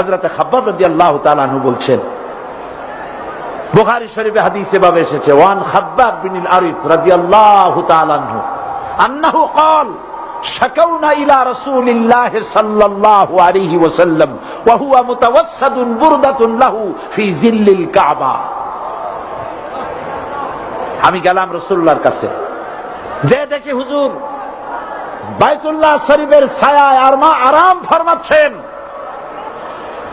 হাজরাতে খাব্বাব রাদিয়াল্লাহু তাআলা আনহু বলছেন বুখারী শরীফে হাদিসে ভাবে এসেছে ওয়ান খাব্বাব বিন আরিফ রাদিয়াল্লাহু তাআলা আনহু আন্নাহু قال شكونا إلى رسول الله صلى الله عليه وسلم وهو متوسد بردة له في ظل الكعبة আমি গেলাম রসুল্লাহর কাছে যে দেখি হুজুর বাইতুল্লাহ শরীফের ছায়ায় আর মা আরাম ফরমাচ্ছেন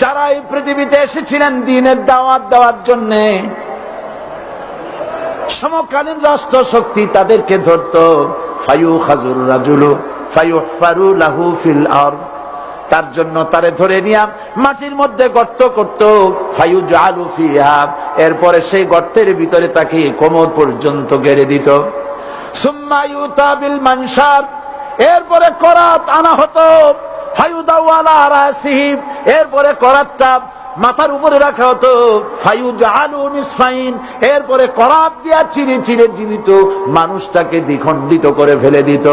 যারা এই পৃথিবীতে এসেছিলেন দিনের দাওয়াত দেওয়ার জন্য, সমকালীন রাষ্ট্র শক্তি তাদেরকে ধরত ফায়ু খাজুর রাজুলু ফায়ু ফারু লাহু ফিল আর তার জন্য তারে ধরে নিয়া মাটির মধ্যে গর্ত করত ফায়ু জালু ফিহা। এরপরে সেই গর্তের ভিতরে তাকে কোমর পর্যন্ত গেড়ে দিত। সুম্মা ইউতাবিল মানসার। এরপরে করাত আনা হতো, ফায়ুদাওয়ালা রাসিহিব এরপরে করাতটা মাথার উপরে রাখা হতো। এরপরে করাত দিয়া চিরে চিরে জীবিত মানুষটাকে দ্বিখণ্ডিত করে ফেলে দিত।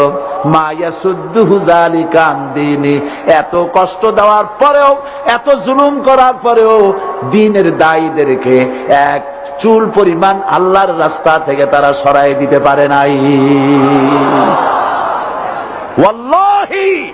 এত কষ্ট দেওয়ার পরেও, এত জুলুম করার পরেও দিনের দায়ীদেরকে এক চুল পরিমাণ আল্লাহর রাস্তা থেকে তারা সরাই দিতে পারে নাই ওয়াল্লাহি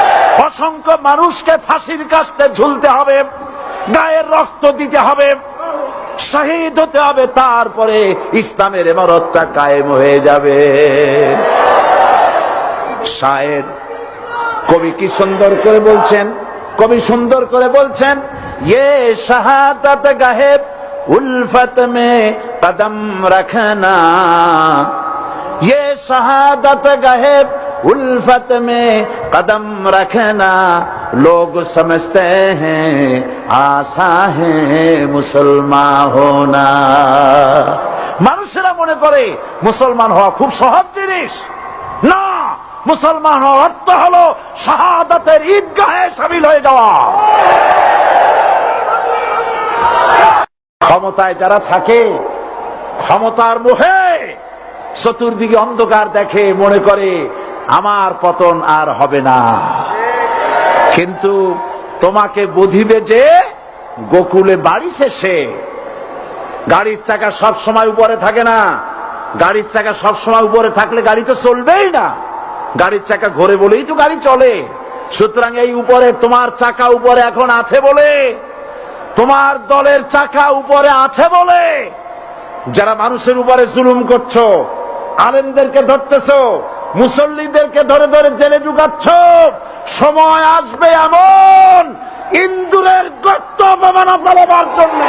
অসংখ্য মানুষকে ফাঁসির কাছতে ঝুলতে হবে গায়ের রক্ত দিতে হবে শহীদ হতে হবে তারপরে ইসলামের এমারতটা কায়েম হয়ে যাবে শায়ের কবি কি সুন্দর করে বলছেন কবি সুন্দর করে বলছেন ইয়ে শাহাদাত গাহেব উলফত মে কদম রাখনা ये शहादत गहेब उल्फत में कदम रखना लोग समझते हैं आशा है মুসলমান হোনা মানুষেরা মনে করে মুসলমান হওয়া খুব সহজ জিনিস না মুসলমান হওয়ার অর্থ হলো শাহাদাতের ঈদগাহে সামিল হয়ে যাওয়া ক্ষমতায় যারা থাকে ক্ষমতার মোহে চতুর্দিকে অন্ধকার দেখে মনে করে আমার পতন আর হবে না। কিন্তু তোমাকে বুঝিবে যে গোকুলে বাড়ি শেষে গাড়ির চাকা সব সময় উপরে থাকে না। গাড়ির চাকা সব সময় উপরে থাকলে গাড়ি তো চলবেই না। গাড়ির চাকা ঘোরে বলেই তো গাড়ি চলে। সুতরাং এই উপরে তোমার চাকা উপরে এখন আছে বলে, তোমার দলের চাকা উপরে আছে বলে, যারা মানুষের উপরে জুলুম করছ, আলেমদেরকে ধরতেছো মুসল্লিদেরকে ধরে ধরে জেলে ঢুকাচ্ছ। সময় আসবে এমন ইন্দুরের গর্ত অপমানা পালাবার জন্য।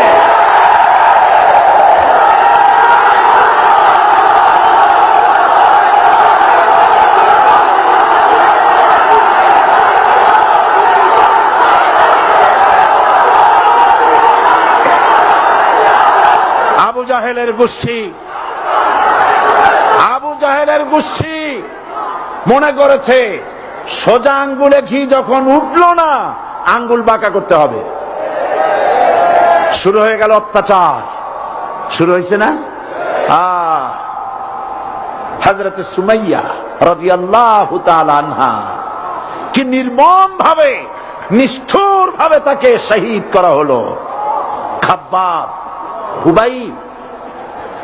আবু জাহেলের গোষ্ঠী। আবু জাহেলের গোষ্ঠী মনে করেছে, সোজা আঙ্গুলে ঘি যখন উঠল না, আঙ্গুল বাঁকা করতে হবে। শুরু হয়ে গেল অত্যাচার। শুরু হয়েছে না? সুমাইয়া আনহা কি নির্মম ভাবে নিষ্ঠুর ভাবে তাকে শহীদ করা হলো। খাব্বাব হুবাই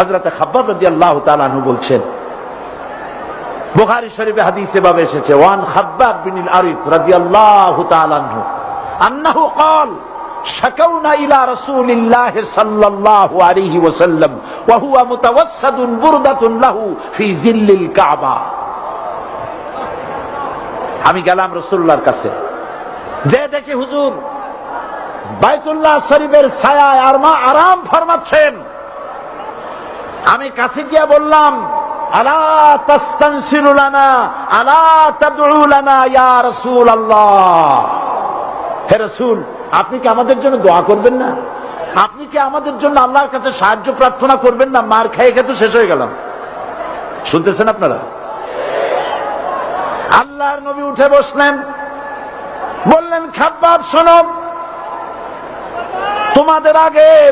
হাজরাতে খাব্বাব রাদি আল্লাহ তালানু বলছেন বুখারি শরীফে হাদিসে ভাবে এসেছে ওয়ান খাব্বাব বিনিল আরিফ রাদিয়াল্লাহু তাআলা আনহু আন্নাহু قال شكونا إلى رسول الله صلى الله عليه وسلم وهو متوسد بردة له في ظل الكعبة আমি গেলাম রসুল্লাহর কাছে যে দেখি হুজুর বাইতুল্লাহ শরীফের ছায়ায় আর মা আরাম ফরমাচ্ছেন আমি কাছে গিয়ে বললাম, আলা আপনি কি আমাদের জন্য দোয়া করবেন না? আপনি কি আমাদের জন্য আল্লাহর কাছে সাহায্য প্রার্থনা করবেন না? মার খেয়ে খেয়ে তো শেষ হয়ে গেলাম। শুনতেছেন আপনারা? আল্লাহর নবী উঠে বসলেন। বললেন, খাব্বাব, শোনো, তোমাদের আগে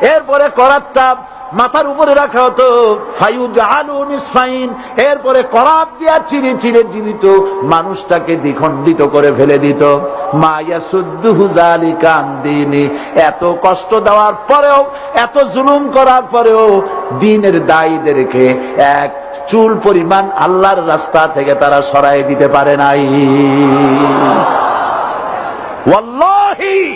এরপরে করাতটা মাথার উপরে রাখা হতো। এরপরে করাত দিয়া চিরে চিরে জীবিত মানুষটাকে দ্বিখণ্ডিত করে ফেলে দিত। এত কষ্ট দেওয়ার পরেও, এত জুলুম করার পরেও দিনের দায়ীদেরকে এক চুল পরিমাণ আল্লাহর রাস্তা থেকে তারা সরাই দিতে পারে নাই। ওয়াল্লাহি!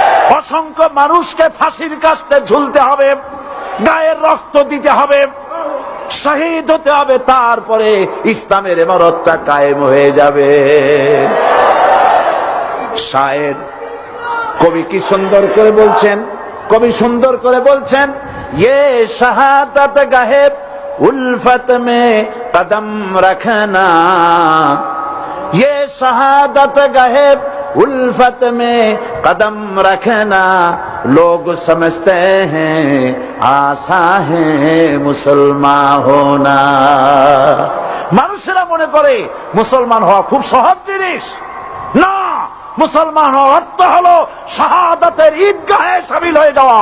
অসংখ্য মানুষকে ফাঁসির কাছে ঝুলতে হবে, গায়ের রক্ত দিতে হবে, শহীদ হতে হবে, তারপরে ইসলামের এমারতটা কায়েম হয়ে যাবে। শায়ের কবি কি সুন্দর করে বলছেন? কবি সুন্দর করে বলছেন ইয়ে শাহাদাত গাহেব উলফত মে কদম রাখনা ইয়ে শাহাদাত গাহেব उल्फत में कदम रखना लोग समझते हैं आशा है मुसलमान होना মানুষেরা মনে করে মুসলমান হওয়া খুব সহজ জিনিস না মুসলমান হওয়ার অর্থ হলো শাহাদাতের ঈদগাহে সামিল হয়ে যাওয়া